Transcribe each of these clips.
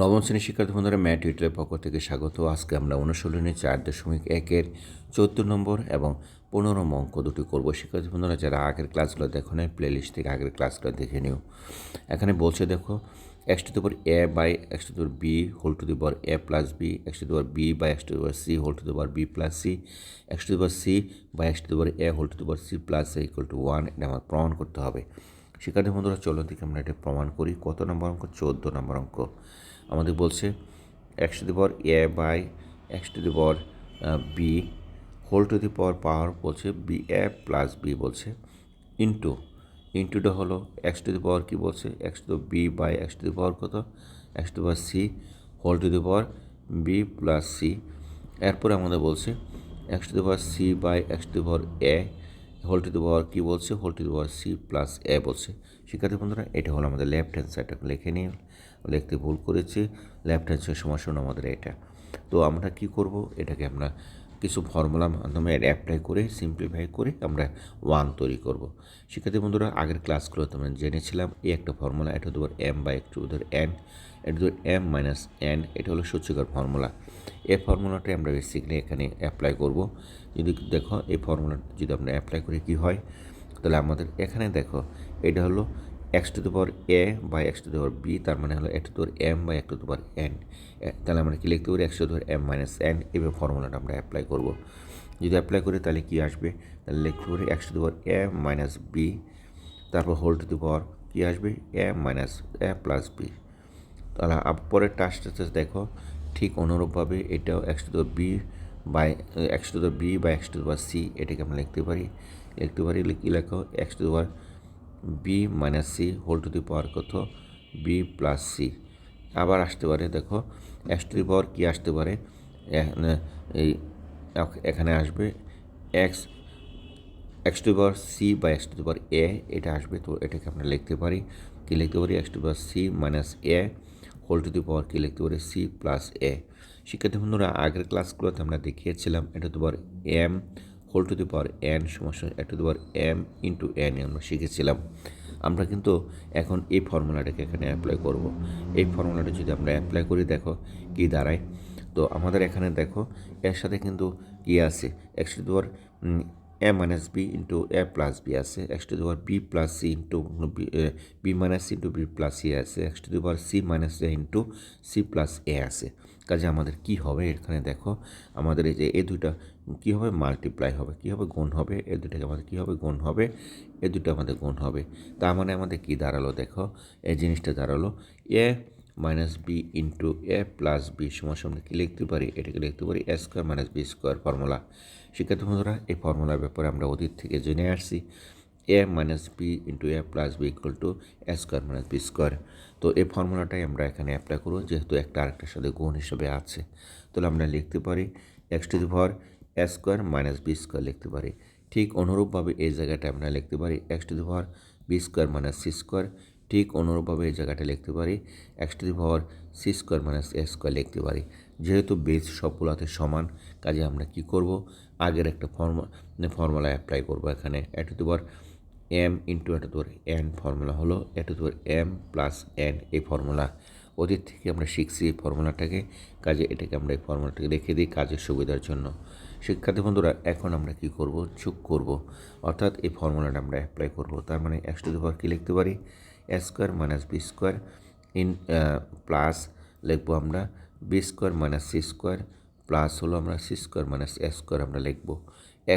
নবম শ্রেণির শিক্ষার্থী বন্ধুরা, ম্যাট ইউটিলের পক্ষ থেকে স্বাগত। আজকে আমরা অনুশীলনে চার দশমিক একের চোদ্দ নম্বর এবং পনেরো অঙ্ক দুটি করব। শিক্ষার্থী বন্ধুরা, যারা আগের ক্লাসগুলো দেখো নাই প্লে লিস্ট থেকে আগের ক্লাসগুলো দেখে নিও। এখানে বলছে দেখো x to the power a by x to the power b whole to the power a plus b x to the power b by x to the power c whole to the power b plus c x to the power c by x to the power a whole to the power c plus a equal to one এটা আমার প্রমাণ করতে হবে। শিক্ষার্থী বন্ধুরা চলো দিকে আমরা এটা প্রমাণ করি। কত নম্বর অঙ্ক? চোদ্দ নম্বর অঙ্ক। আমাদের বলছে x to the power a by x to the power b whole to the power power বলছে বি এ প্লাস বি বলছে ইন্টু ইন্টুটা হলো এক্স টু দি পাওয়ার কী বলছে x to b by x to the power কত x to power c whole to the power b plus c এরপরে আমাদের বলছে x to the power c by x to the power a whole to the power কী বলছে? Whole to the power c plus a বলছে। শিক্ষার্থী বন্ধুরা, এটা হলো আমাদের লেফট হ্যান্ড সাইডটা লিখে নিয়ে লিখতে ভুল করেছি লেফট হ্যান্ড সাইড সমাসন আমাদের এটা। তো আমরা কি করব? এটাকে আমরা কিছু ফর্মুলা মাধ্যমে অ্যাপ্লাই করে সিম্পলিফাই করে আমরা ওয়ান তৈরি করব। শিক্ষার্থী বন্ধুরা, আগের ক্লাসগুলো তোমরা জেনেছিলাম। এই একটা ফর্মুলা এটা ধর এম বা একটু ধর এন এটা ধর এম মাইনাস এন এটা হলো সূচকের ফর্মুলা এই ফর্মুলাটাই আমরা বেসিক্যালি এখানে অ্যাপ্লাই করব। যদি দেখো, এই ফর্মুলা যদি আমরা অ্যাপ্লাই করি, কি হয়? তাহলে আমাদের এখানে দেখো, এটা হলো x to the power a by x to the power b তার মানে হলো x to m by x to the n তাহলে আমরা কি লিখতে পারি x to m minus n এভাবে ফর্মুলাটা আমরা অ্যাপ্লাই করব যদি অ্যাপ্লাই করি তাহলে কি আসবে তাহলে লিখতে পারি x to the power a minus b তারপর হোল টু দি পাওয়ার কী আসবে a minus a plus b তাহলে পরের টাস্টটা দেখো ঠিক অনুরূপভাবে এটাও x to the power b by x to the b by x to the power c এটাকে আমরা লিখতে পারি লিখতে পারি কী লেখো x to the power b minus c whole to the power কত? B plus c. আবার আসতে পারে, দেখো, এক্স টু দি পাওয়ার কী আসতে পারে? এই এখানে আসবে x x to power c বা x to the power a, এটা আসবে, তো এটাকে আমরা লিখতে পারি, কী লিখতে পারি? X to power c minus a, whole to the power কী লিখতে পারি? C plus a. শিক্ষার্থী বন্ধুরা, আগের ক্লাসগুলোতে আমরা দেখিয়েছিলাম, এটা তো power m whole to the power n সমস্যা to the power m into n আমরা শিখেছিলাম। আমরা কিন্তু এখন এই ফর্মুলাটাকে এখানে অ্যাপ্লাই করব। এই ফর্মুলাটা যদি আমরা অ্যাপ্লাই করি, দেখো কি দাঁড়ায়। তো আমাদের এখানে দেখো, এর সাথে কিন্তু কি আছে? X to the power a minus b into a plus b আছে x to the power b plus c into b minus c into b plus c আছে x to the power c minus a into c plus a আছে। কাজে আমাদের কি হবে এখানে দেখো, আমাদের এই যে এ দুইটা কী হবে? মাল্টিপ্লাই হবে। কী হবে? গুণ হবে। এ দুটাকে আমাদের কী হবে? গুণ হবে। এ দুটো আমাদের গুণ হবে। তার মানে আমাদের কী দাঁড়াল দেখো? এই জিনিসটা দাঁড়াল। A minus b into a plus b সময় আমরা কী লিখতে পারি? এটাকে লিখতে পারি a square minus b square formula শিক্ষার্থী বন্ধুরা, এই ফর্মুলার ব্যাপারে আমরা অতীত থেকে জেনে আসছি। A minus b into a plus b equal to a square minus b square তো এই ফর্মুলাটাই আমরা এখানে অ্যাপ্লাই করব, যেহেতু একটা আরেকটার সাথে গুণ হিসেবে আছে। তাহলে আমরা লিখতে পারি x to the power a square minus b square লিখতে পারি। ঠিক অনুরূপভাবে এই জায়গাটা আমরা লিখতে পারি x to the power b square minus c square ঠিক অনুরূপভাবে এই জায়গাটা লিখতে পারি। X to the power c square minus a square লিখতে পারি। যেহেতু বেস সবগুলোতে সমান, কাজে আমরা কি করব? আগের একটা ফর্মুলা ফর্মুলা অ্যাপ্লাই করব এখানে। A to the power m into a to the power n formula হলো a to the power m plus n এই ফর্মুলা ওদের থেকে আমরা শিখছি এই ফর্মুলাটাকে কাজে এটাকে আমরা এই ফর্মুলাটাকে রেখে দিই কাজের সুবিধার জন্য। শিক্ষার্থী বন্ধুরা, এখন আমরা কি করব? যোগ করব। অর্থাৎ এই ফর্মুলাটা আমরা অ্যাপ্লাই করব। তার মানে এক্স টু দি পাওয়ার কী লিখতে পারি? A square minus b square in plus লিখব আমরা b square minus c square plus হলো আমরা c square minus a square আমরা লিখব।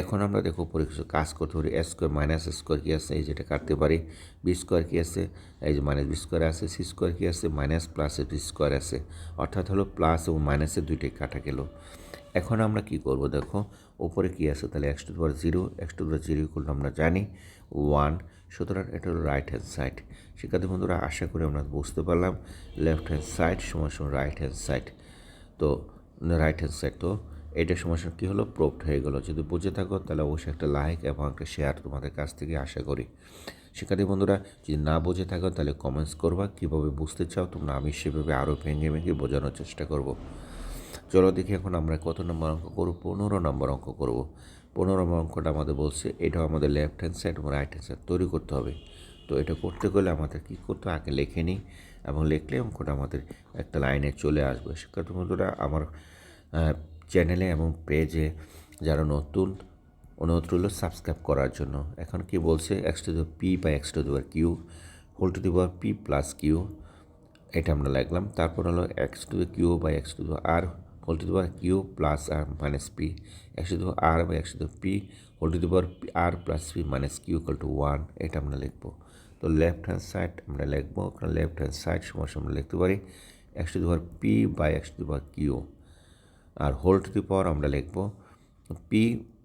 এখন আমরা দেখো পরে কাজ করতে পারি। এ স্কোয়ার মাইনাস স্কোয়ার কী আছে? এই যেটা কাটতে পারি। বি স্কোয়ার কী আছে? এই যে মাইনাস বি স্কোয়ার আছে। সি স্কোয়ার কী আছে? মাইনাস প্লাস বি স্কোয়ার আছে। অর্থাৎ হলো প্লাস এবং মাইনাসের দুইটাই কাটা গেল। এখন আমরা কি করব দেখো? ওপরে কি আছে? তাহলে x to power zero x to power zero করলে আমরা জানি। ওয়ান সুতরাং এটা হলো রাইট হ্যান্ড সাইড শিক্ষার্থী বন্ধুরা, আশা করি আমরা বুঝতে পারলাম। লেফট হ্যান্ড সাইড সময় সময় রাইট হ্যান্ড সাইড তো রাইট হ্যান্ড সাইড তো, এটা সমস্যা কী হলো? প্রোপ্ট হয়ে গেলো। যদি বুঝে থাকো, তাহলে অবশ্যই একটা লাইক এবং একটা শেয়ার তোমাদের কাছ থেকে আশা করি। শিক্ষার্থী বন্ধুরা, যদি না বুঝে থাকো, তাহলে কমেন্টস করবা। কীভাবে বুঝতে চাও, তোমরা আমি সেভাবে আরও ভেঙে ভেঙে বোঝানোর চেষ্টা করব। চলো দেখি এখন আমরা কত নম্বর অঙ্ক করব, পনেরো নম্বর অঙ্ক করব। পনেরো অঙ্কটা আমাদের বলছে, এটাও আমাদের লেফট হ্যান্ড সাইড এবং রাইট হ্যান্ড সাইড তৈরি করতে হবে। তো এটা করতে গেলে আমাদের কী করতে? আগে লেখে নিই এবং লিখলে অঙ্কটা আমাদের একটা লাইনে চলে আসবে। শিক্ষার্থী বন্ধুরা, আমার চ্যানেলে এবং পেজে যারা নতুন, অনুরোধ রইল সাবস্ক্রাইব করার জন্য। এখন কি বলছে? X to p by x to the q whole to the p plus q এটা আমরা লিখলাম। তারপর হলো x to q by x to r whole to the power q plus r minus p একশো টু আর বাই একশো to p whole to the power r plus p minus q equal to one এটা আমরা লিখব। তো left hand side আমরা লিখব, কারণ left hand side সমস্যা আমরা লিখতে পারি একশো to power p by x to power q r whole to the power আমরা লিখব p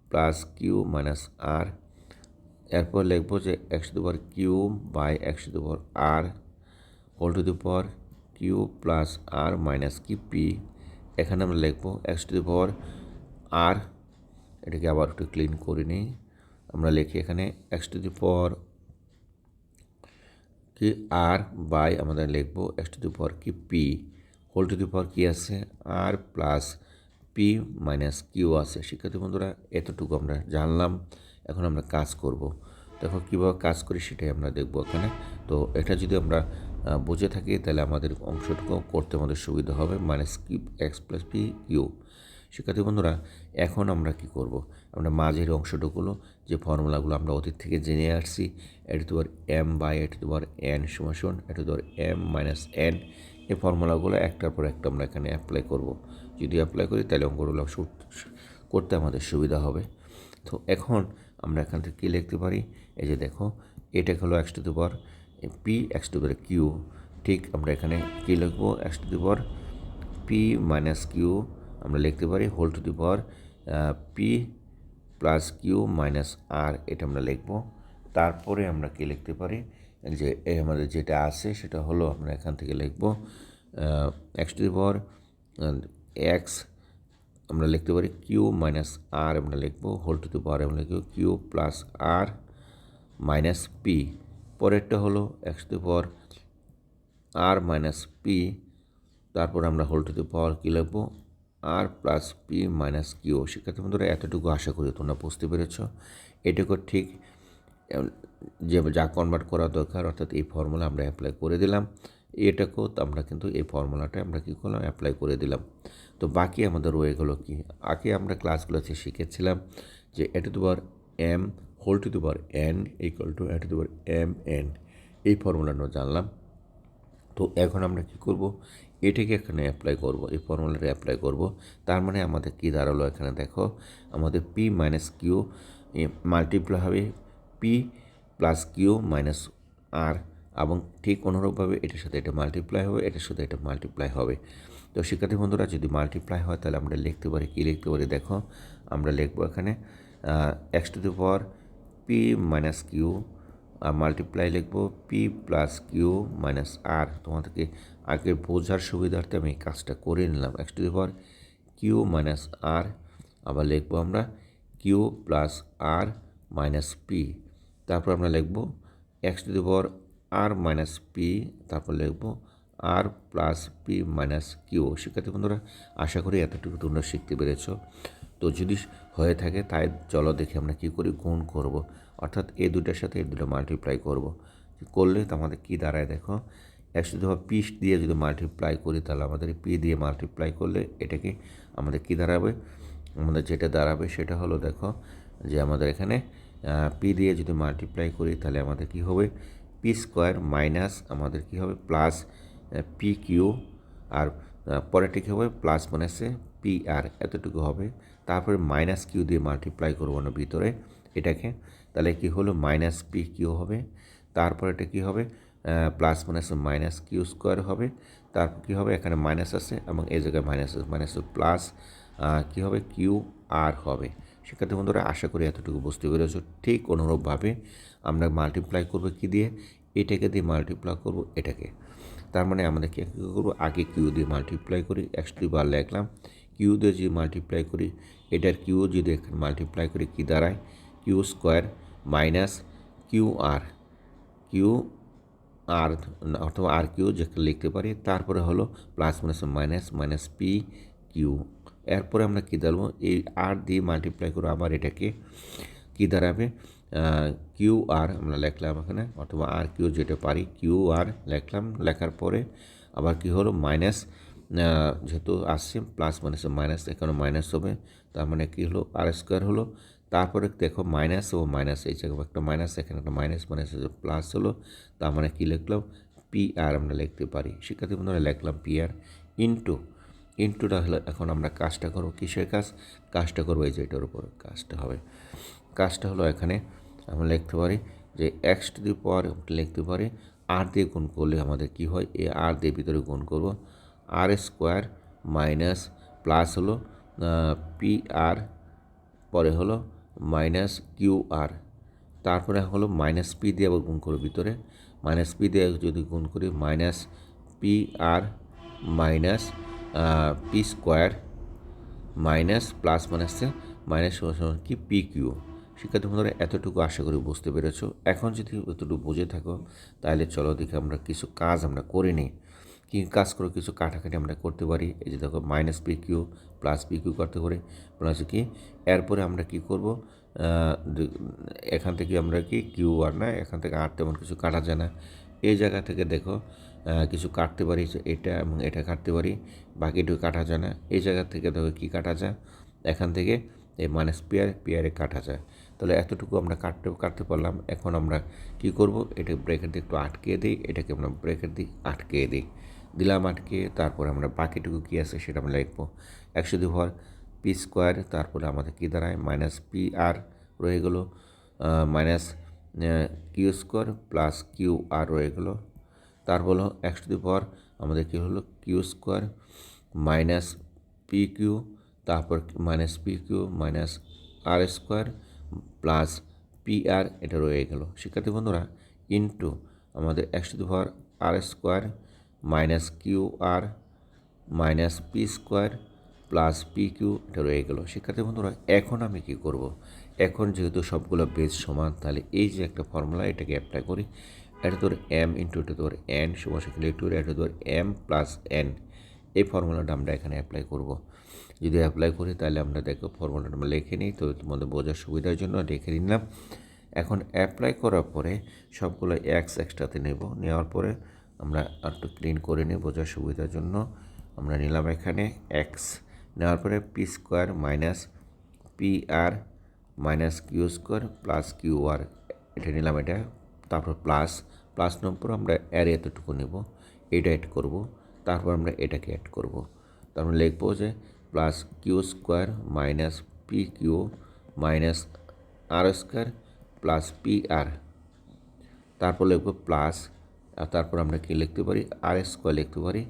plus q minus r এরপর লিখব যে একশো to power q by x to power r whole to the power q plus r minus কি p এখানে আমরা লিখব এক্স টু দি পাওয়ার আর এটাকে আবার একটু ক্লিন করে নিই। আমরা লিখি এখানে এক্স টু দি পাওয়ার কি আর বাই আমাদের লিখব এক্স টু দি পাওয়ার কি p whole to the power কি আছে? R plus p minus q আছে। শিক্ষার্থী বন্ধুরা, এতটুকু আমরা জানলাম। এখন আমরা কাজ করব। দেখো কীভাবে কাজ করি সেটাই আমরা দেখব এখানে। তো এটা যদি আমরা বুঝে থাকি, তাহলে আমাদের অংশটুকু করতে আমাদের সুবিধা হবে minus q x plus p u শিক্ষার্থী বন্ধুরা, এখন আমরা কি করব? আমরা মাঝের অংশটুকুলো, যে ফর্মুলাগুলো আমরা অতীত থেকে জেনে আসছি, এটি তোমার এম বাই এটি তোমার এন সমাসন এটি তোমার এম মাইনাস এন এই ফর্মুলাগুলো একটার পর একটা আমরা এখানে অ্যাপ্লাই করব। যদি অ্যাপ্লাই করি, তাহলে অঙ্কগুলো করতে আমাদের সুবিধা হবে। তো এখন আমরা এখান থেকে কী লিখতে পারি? এই যে দেখো এটা হলো x to the power p x to the q ঠিক আমরা এখানে কি লিখব? X to the power p minus q আমরা লিখতে পারি whole to the power p plus q minus r এটা আমরা লিখব। তারপরে আমরা কী লিখতে পারি? যে আমাদের যেটা আছে সেটা হলো আমরা এখান থেকে লিখব x to the power x আমরা লিখতে পারি কিউ মাইনাস আর আমরা লিখব হোল টু দি পাওয়ার আমরা লিখব q plus r minus p পরেরটা হলো x to power r minus p তারপর আমরা হোল টু দি পাওয়ার কী লিখব? R plus p minus q শিক্ষার্থী বন্ধুরা, এতটুকু আশা করি তোমরা বুঝতে পেরেছ। এটুকু ঠিক যে যা কনভার্ট করা দরকার, অর্থাৎ এই ফর্মুলা আমরা অ্যাপ্লাই করে দিলাম। এটাকেও আমরা কিন্তু এই ফর্মুলাটা আমরা কী করলাম? অ্যাপ্লাই করে দিলাম। তো বাকি আমাদের রয়ে গেলো কি? আগে আমরা ক্লাসগুলোতে শিখেছিলাম যে এটু দুবার এম হোল টু দুবার n equal to a to দুবার এম এন এই ফর্মুলাটা জানলাম। তো এখন আমরা কি করব? এটাকে এখানে অ্যাপ্লাই করব। এই ফর্মুলাটা অ্যাপ্লাই করব। তার মানে আমাদের কি দাঁড়াল এখানে দেখো? আমাদের পি মাইনাস কিউ মাল্টিপ্লাই হবে p plus q minus r এবং ঠিক অনুরূপভাবে এটার সাথে এটা মাল্টিপ্লাই হবে, এটার সাথে এটা মাল্টিপ্লাই হবে। তো শিক্ষার্থী বন্ধুরা, যদি মাল্টিপ্লাই হয় তাহলে আমরা লিখতে পারি, কী লিখতে পারি দেখো? আমরা লিখব এখানে x to the power p minus q r multiply লিখব p plus q minus r তোমাদেরকে আগে বোঝার সুবিধার্থে আমি কাজটা করে নিলাম। X to the power q minus r আবার লিখব আমরা q plus r minus p তারপর আমরা লিখব x to the power r minus p তারপর লিখব r plus p minus q শিক্ষার্থী বন্ধুরা, আশা করি এতটুকু তোমরা শিখতে পেরেছ। তো যদি হয়ে থাকে, তাই চলো দেখে আমরা কী করি, গুণ করব। অর্থাৎ এই দুটার সাথে এই দুটো মাল্টিপ্লাই করব। করলে তো আমাদের কী দাঁড়ায় দেখো? একশো যদি পি দিয়ে যদি মাল্টিপ্লাই করি, তাহলে আমাদের পি দিয়ে মাল্টিপ্লাই করলে এটাকে আমাদের কী দাঁড়াবে? আমাদের যেটা দাঁড়াবে সেটা হলো দেখো যে আমাদের এখানে পি দিয়ে যদি মাল্টিপ্লাই করি, তাহলে আমাদের কি হবে? পি স্কোয়ার মাইনাস আমাদের কি হবে? প্লাস পি কিউ আর পরেরটি কী হবে? প্লাস মাইনাসে পি আর এতটুকু হবে। তারপরে মাইনাস কিউ দিয়ে মাল্টিপ্লাই করব না ভিতরে। এটাকে তাহলে কি হলো? মাইনাস পি কিউ হবে। তারপর এটা কী হবে? Plus minus minus q square হবে। তারপর কী হবে? এখানে মাইনাস আছে এবং এই জায়গায় মাইনাস আছে। মাইনাস প্লাস কী হবে? কিউ আর হবে। শিক্ষার্থী বন্ধুরা, আশা করি এতটুকু বুঝতে পেরেছ। ঠিক অনুরূপভাবে আমরা মাল্টিপ্লাই করব কী দিয়ে? এটাকে দিয়ে মাল্টিপ্লাই করব এটাকে। তার মানে আমাদের কী করব? আগে কিউ দিয়ে মাল্টিপ্লাই করি। এক্স দুই বার লিখলাম। কিউ দিয়ে যদি মাল্টিপ্লাই করি, এটার কিউ যদি মাল্টিপ্লাই করি, কী দাঁড়ায়? Q square minus q r. Q r অথবা আর কিউ যেটা লিখতে পারি, তারপরে হলো plus minus minus minus p q. এরপরে আমরা কী দাঁড়াবো এই আর দিয়ে মাল্টিপ্লাই করব আবার এটাকে কী দাঁড়াবে কিউ আর আমরা লিখলাম এখানে, অথবা আর কিউ যেটা পারি, কিউ আর লিখলাম। লেখার পরে আবার কি হলো? মাইনাস যেহেতু আসছে, প্লাস মাইনাসে মাইনাস, এখানে মাইনাস হবে, তার মানে কি হলো? আর স্কোয়ার হলো তারপরে দেখো মাইনাস ও মাইনাস এই জায়গায় একটা মাইনাস এখানে একটা মাইনাস মাইনাস প্লাস হলো, তার মানে কী লিখলাম? পি আর আমরা লিখতে পারি। শিক্ষার্থী বন্ধুরা, লিখলাম পি আর ইন্টু ইন্টুটা হলো এখন আমরা কাজটা করব কিসের কাজ? কাজটা করব এই যে এটার উপর, কাজটা হবে। কাজটা হলো এখানে আমরা লিখতে পারি যে এক্স টু দি পাওয়ার লিখতে পারি আর দিয়ে গুণ করলে আমাদের কি হয়? এ আর দিয়ে ভিতরে গুণ করব। আর স্কোয়ার মাইনাস প্লাস হলো পি আর পরে হলো মাইনাস কিউ আর। তারপরে হলো মাইনাস পি দিয়ে আবার গুণ করব ভিতরে। মাইনাস পি দিয়ে যদি গুণ করি, minus p r minus p square minus plus মাইনাসে মাইনাস কি? P q. শিক্ষার্থী বন্ধুরা, এতটুকু আশা করি বুঝতে পেরেছ। এখন যদি এতটুকু বুঝে থাকো, তাহলে চলো দেখে আমরা কিছু কাজ আমরা করে নিই কী কাজ করে কিছু কাটাকাটি আমরা করতে পারি? এই যে দেখো minus p q plus p q করতে পারি। প্লাস কি, এরপরে আমরা কি করব? এখান থেকে আমরা কি কিউ আর না, এখান থেকে আর তেমন কিছু কাটা যায় না। এই জায়গা থেকে দেখো কিছু কাটতে পারি এটা এবং এটা কাটতে পারি, বাকিটুকু কাটা যায় না। এই জায়গা থেকে দেখো কী কাটা যায়? এখান থেকে এই মাইনাস পেয়ার পেয়ারে কাটা যায়। তাহলে এতটুকু আমরা কাটতে কাটতে পারলাম। এখন আমরা কি করব? এটা ব্রেকের দিয়ে একটু আটকে দিই। এটাকে আমরা ব্রেকের দিই আটকে দিই। দিলাম আটকে, তারপর আমরা বাকিটুকু কী আছে সেটা আমরা লিখব। একশো দুই ভর পি স্কোয়ার, তারপরে আমাদের কী দাঁড়ায়? মাইনাস পি আর রয়ে গেলো minus q square plus q r রয়ে গেলো। তারপর হলো এক্স টু দি আমাদের কী হলো? Q square minus p q, তারপর minus p q minus r square plus p r এটা রয়ে গেল। শিক্ষার্থী বন্ধুরা ইন্টু আমাদের x to the r square minus q r minus p square plus p q এটা রয়ে গেল। শিক্ষার্থী বন্ধুরা, এখন আমি কি করব। এখন যেহেতু সবগুলো বেস সমান, তাহলে এই যে একটা ফর্মুলা এটাকে অ্যাপ্লাই করি। এটা তোর এম ইন্টু এটা তোর এন সমান টু এটা তোর এম প্লাস এন এই ফর্মুলাটা আমরা এখানে অ্যাপ্লাই করব। যদি অ্যাপ্লাই করি, তাহলে আমরা দেখো ফর্মুলাটা আমরা লিখে নিই, তো তোমাদের বোঝার সুবিধার জন্য লিখে নিলাম। এখন অ্যাপ্লাই করার পরে সবগুলো এক্স একসাথে নেব। নেওয়ার পরে আমরা একটু ক্লিন করে নিই বোঝার সুবিধার জন্য। আমরা নিলাম এখানে এক্স নেওয়ার পরে p square minus p r minus q square plus q r এটা নিলাম এটা, তারপর প্লাস প্লাস নম্বর আমরা অ্যারে এতটুকু নেব, এটা অ্যাড করব, তারপর আমরা এটাকে অ্যাড করব। তারপর লিখব যে plus Q square minus P Q minus R square plus P R তারপর লিখব প্লাস তারপর আমরা কি লিখতে পারি? আর স্কোয়ার লিখতে পারি।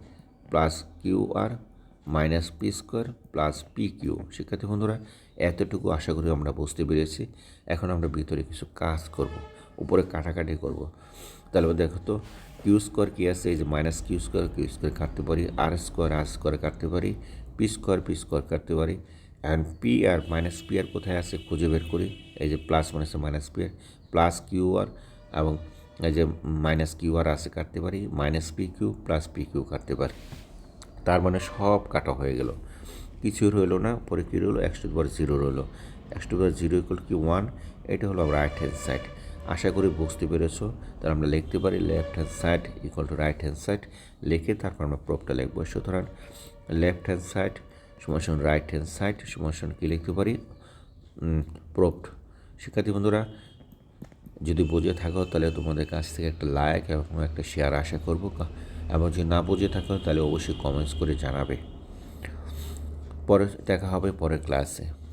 Plus Q R minus P square plus P Q শিক্ষার্থী বন্ধুরা, এতটুকু আশা করি আমরা বুঝতে পেরেছি। এখন আমরা ভিতরে কিছু কাজ করব, উপরে কাটাকাটি করব। তাহলে দেখো তো কিউ স্কোয়ার কী আছে? এই যে minus Q square Q square কাটতে পারি। আর স্কোয়ার আর স্কোয়ার কাটতে পারি। পি স্কোয়ার পি স্কোয়ার কাটতে পারি। And P R minus P R কোথায় আছে? খুঁজে বের করি। এই যে প্লাস মাইনাসে minus P R plus Q R এবং এই যে মাইনাস কিউ আর আছে কাটতে পারি minus P Q plus P Q কাটতে পারি। তার মানে সব কাটা হয়ে গেল। কিছুই রইল না, পরে কী রইল? এক্স টু পাওয়ার জিরো রইল। X to power zero equal কি ওয়ান এটা হলো রাইট হ্যান্ড সাইড আশা করি বুঝতে পেরেছ। তাহলে আমরা লিখতে পারি left hand side equal to right hand side লিখে তারপর আমরা প্রপটা লিখব। সুতরাং লেফট হ্যান্ড সাইড সমান রাইট হ্যান্ড সাইড সমান কী লিখতে পারি? প্রপ্ট শিক্ষার্থী বন্ধুরা যদি বুঝে থাকো, তাহলে তোমাদের কাছ থেকে একটা লাইক এবং একটা শেয়ার আশা করব। এবং যদি না বুঝে থাকো, তাহলে অবশ্যই কমেন্টস করে জানাবে। পরে দেখা হবে পরের ক্লাসে